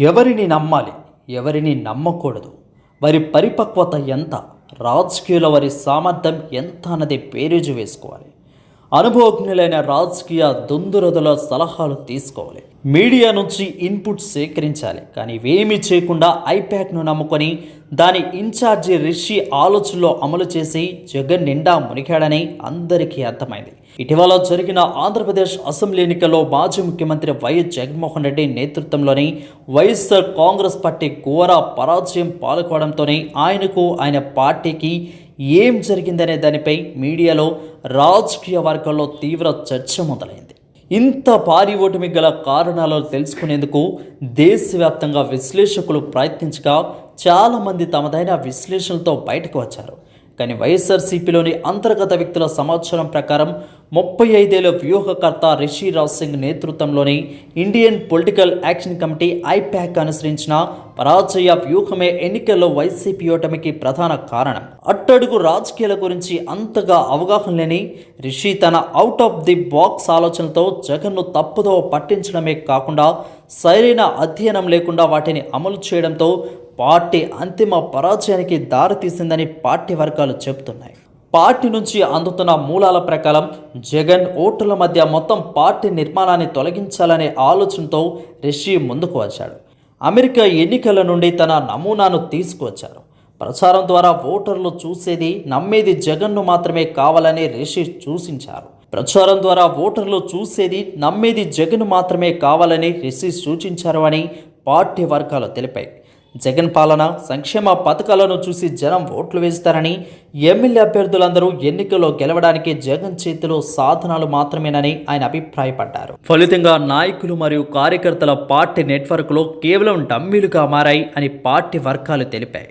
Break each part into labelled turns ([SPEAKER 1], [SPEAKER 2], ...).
[SPEAKER 1] ఎవరిని నమ్మాలి ఎవరిని నమ్మకూడదు? వారి పరిపక్వత ఎంత? రాజకీయుల వారి సామర్థ్యం ఎంత? అన్నది పేరేజు వేసుకోవాలి. అనుభవజ్ఞులైన రాజకీయ దుందురదుల సలహాలు తీసుకోవాలి. మీడియా నుంచి ఇన్పుట్ సేకరించాలి. కానీ ఇవేమీ చేయకుండా ఐప్యాక్ను నమ్ముకొని దాని ఇన్ఛార్జి రిషి ఆలోచనలో అమలు చేసి జగన్ నిండా మునిగాడని అందరికీ అర్థమైంది. ఇటీవల జరిగిన ఆంధ్రప్రదేశ్ అసెంబ్లీ ఎన్నికల్లో మాజీ ముఖ్యమంత్రి వైఎస్ జగన్మోహన్ రెడ్డి నేతృత్వంలోని వైఎస్ఆర్ కాంగ్రెస్ పార్టీ ఘోర పరాజయం పాల్గొనడంతోనే ఆయనకు ఆయన పార్టీకి ఏం జరిగిందనే దానిపై మీడియాలో రాజకీయ వర్గాల్లో తీవ్ర చర్చ మొదలైంది. ఇంత భారీ ఓటమి గల కారణాలు తెలుసుకునేందుకు దేశవ్యాప్తంగా విశ్లేషకులు ప్రయత్నించగా చాలామంది తమదైన విశ్లేషణలతో బయటకు వచ్చారు. కానీ వైఎస్ఆర్సీపీలోని అంతర్గత వ్యక్తుల సమాచారం ప్రకారం ముప్పై ఐదేళ్ళ వ్యూహకర్త రిషి రాజ్ సింగ్ నేతృత్వంలోని Indian political action committee I PAC అనుసరించిన పరాజయ వ్యూహమే ఎన్నికల్లో వైసీపీ ఓటమికి ప్రధాన కారణం. అట్టడుగు రాజకీయాల గురించి అంతగా అవగాహన లేని రిషి తన అవుట్ ఆఫ్ ది బాక్స్ ఆలోచనతో జగన్ను తప్పుదో పట్టించడమే కాకుండా సరైన అధ్యయనం లేకుండా వాటిని అమలు చేయడంతో పార్టీ అంతిమ పరాజయానికి దారితీసిందని పార్టీ వర్గాలు చెబుతున్నాయి. పార్టీ నుంచి అందుతున్న మూలాల ప్రకారం జగన్ ఓటుల మధ్య మొత్తం పార్టీ నిర్మాణాన్ని తొలగించాలనే ఆలోచనతో రిషి ముందుకు వచ్చాడు. అమెరికా ఎన్నికల నుండి తన నమూనాను తీసుకువచ్చారు. ప్రచారం ద్వారా ఓటర్లు చూసేది నమ్మేది జగన్ను మాత్రమే కావాలని రిషి సూచించారు. ప్రచారం ద్వారా ఓటర్లు చూసేది నమ్మేది జగన్ మాత్రమే కావాలని రిషి సూచించారు అని పార్టీ వర్గాలు తెలిపాయి. జగన్ పాలన సంక్షేమ పథకాలను చూసి జనం ఓట్లు వేస్తారని ఎమ్మెల్యే అభ్యర్థులందరూ ఎన్నికల్లో గెలవడానికి జగన్ చేతిలో సాధనాలు మాత్రమేనని ఆయన అభిప్రాయపడ్డారు. ఫలితంగా నాయకులు మరియు కార్యకర్తల పార్టీ నెట్వర్క్లో కేవలం డమ్మీలుగా మారాయి అని పార్టీ వర్గాలు తెలిపాయి.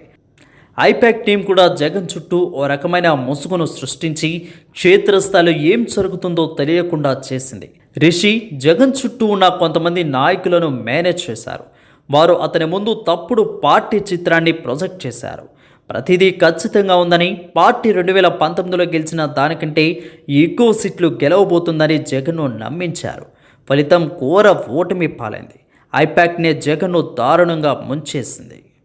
[SPEAKER 1] ఐపాక్ టీం కూడా జగన్ చుట్టూ ఓ రకమైన ముసుగును సృష్టించి క్షేత్రస్థాయిలో ఏం జరుగుతుందో తెలియకుండా చేసింది. రిషి జగన్ చుట్టూ ఉన్న కొంతమంది నాయకులను మేనేజ్ చేశారు. వారు అతని ముందు తప్పుడు పార్టీ చిత్రాన్ని ప్రొజెక్ట్ చేశారు. ప్రతిదీ ఖచ్చితంగా ఉందని పార్టీ రెండు వేల పంతొమ్మిదిలో గెలిచిన దానికంటే ఎక్కువ సీట్లు గెలవబోతుందని జగన్ను నమ్మించారు. ఫలితం ఘోర ఓటమి పాలైంది. ఐపాక్నే జగన్ను దారుణంగా ముంచేసింది.